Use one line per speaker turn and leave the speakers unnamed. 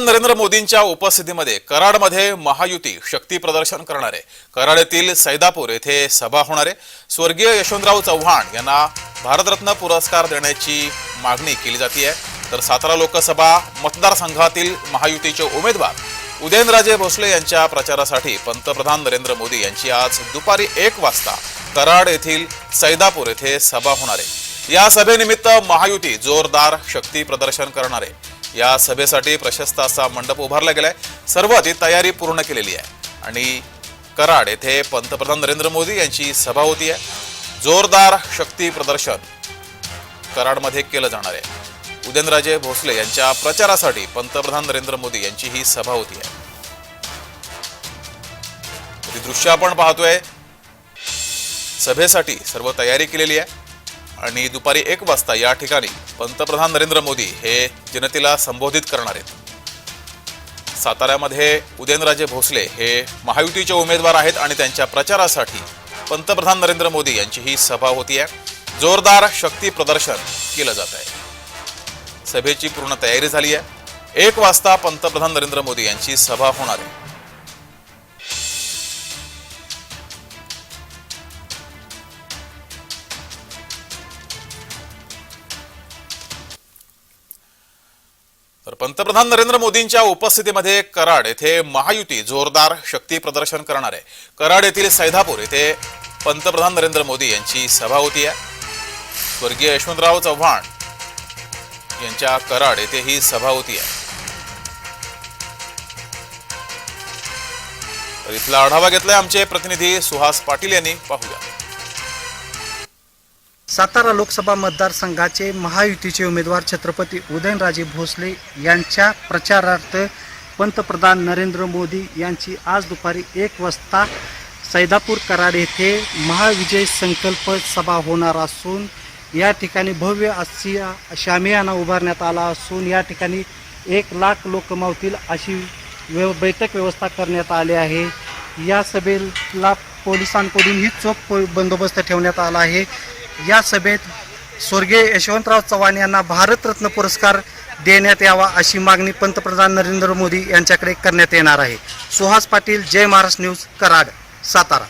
पंतप्रधान नरेंद्र मोदींच्या उपस्थितीमध्ये कराडमध्ये महायुती शक्ती प्रदर्शन करणार. आहे कराड येथील सैदापूर येथे सभा होणार. आहे स्वर्गीय यशवंतराव चव्हाण यांना भारतरत्न पुरस्कार देण्याची मागणी केली जाते तर सातारा लोकसभा मतदारसंघातील महायुतीचे उमेदवार उदयनराजे भोसले यांच्या प्रचारासाठी पंतप्रधान नरेंद्र मोदी यांची आज दुपारी एक वाजता कराड येथील सैदापूर येथे सभा होणार आहे. या सभेनिमित्त महायुती जोरदार शक्ती प्रदर्शन करणार. आहे या सभेसाठी प्रशस्त असा मंडप उभारला गेलाय. सर्व ती तयारी पूर्ण केलेली आहे. आणि कराड येथे पंतप्रधान नरेंद्र मोदी यांची सभा होती आहे. जोरदार शक्ती प्रदर्शन कराडमध्ये केलं जाणार आहे. उदयनराजे भोसले यांच्या प्रचारासाठी पंतप्रधान नरेंद्र मोदी यांची ही सभा होती आहे. दृश्य आपण पाहतोय. सभेसाठी सर्व तयारी केलेली आहे. आणि दुपारी एक वाजता या ठिकाणी पंतप्रधान नरेंद्र मोदी हे जनतेला संबोधित करणार आहेत. साताऱ्यामध्ये उदयनराजे भोसले हे महायुतीचे उमेदवार आहेत आणि त्यांच्या प्रचारासाठी पंतप्रधान नरेंद्र मोदी यांची ही सभा होती आहे. जोरदार शक्ती प्रदर्शन केलं जात आहे. सभेची पूर्ण तयारी झाली आहे. एक वाजता पंतप्रधान नरेंद्र मोदी यांची सभा होणार आहे. तर पंतप्रधान नरेंद्र मोदींच्या उपस्थितीमध्ये कराड येथे महायुती जोरदार शक्ती प्रदर्शन करणार आहे. कराड येथील सैधापूर येथे पंतप्रधान नरेंद्र मोदी यांची सभा होती आहे. स्वर्गीय यशवंतराव चव्हाण यांच्या कराड येथे ही सभा होती आहे. तर इथला आढावा घेतलाय आमचे प्रतिनिधी सुहास पाटील यांनी. पाहूया.
सातारा लोकसभा मतदारसंघाचे महायुतीचे उमेदवार छत्रपती उदयनराजे भोसले यांच्या प्रचारार्थ पंतप्रधान नरेंद्र मोदी यांची आज दुपारी एक वाजता सैदापूर कराड येथे महाविजय संकल्प सभा होणार असून या ठिकाणी भव्य अशी शामियाना उभारण्यात आला असून या ठिकाणी एक लाख लोक मावतील अशी व्यव बैठक व्यवस्था करण्यात आली आहे. या सभेला पोलिसांकडूनही चोख बंदोबस्त ठेवण्यात आला आहे. या सभेत स्वर्गीय यशवंतराव चव्हाण यांना भारतरत्न पुरस्कार देण्यात यावा अशी मागणी पंतप्रधान नरेंद्र मोदी यांच्याकडे करण्यात येणार आहे. सुहास पाटील जय महाराष्ट्र न्यूज कराड सातारा.